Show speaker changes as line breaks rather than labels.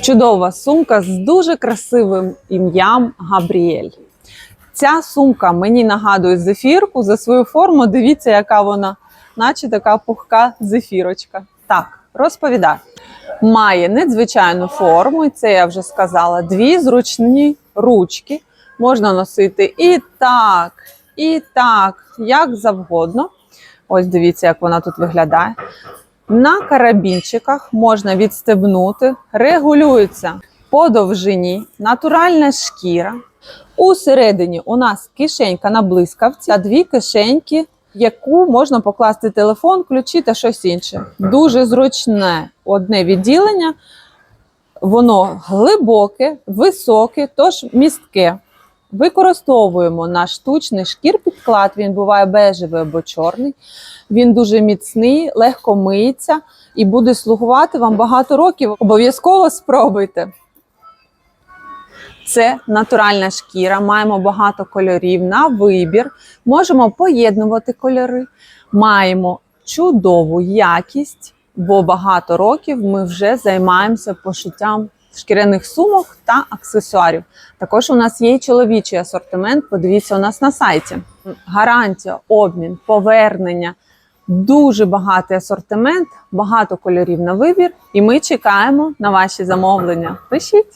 Чудова сумка з дуже красивим ім'ям Габріель. Ця сумка мені нагадує зефірку за свою форму. Дивіться, яка вона, наче така пухка зефірочка. Так, розповідаю. Має надзвичайну форму, і це я вже сказала. Дві зручні ручки. Можна носити і так, і так, як завгодно. Ось дивіться, як вона тут виглядає. На карабінчиках можна відстебнути, регулюється по довжині, натуральна шкіра. Усередині у нас кишенька на блискавці, а дві кишеньки, в яку можна покласти телефон, ключі та щось інше. Дуже зручне одне відділення, воно глибоке, високе, тож містке. Використовуємо наш штучний шкір підклад. Він буває бежевий або чорний. Він дуже міцний, легко миється і буде слугувати вам багато років. Обов'язково спробуйте. Це натуральна шкіра. Маємо багато кольорів на вибір. Можемо поєднувати кольори. Маємо чудову якість, бо багато років ми вже займаємося пошиттям шкіряних сумок та аксесуарів. Також у нас є чоловічий асортимент. Подивіться у нас на сайті. Гарантія, обмін, повернення. Дуже багатий асортимент, багато кольорів на вибір, і ми чекаємо на ваші замовлення. Пишіть.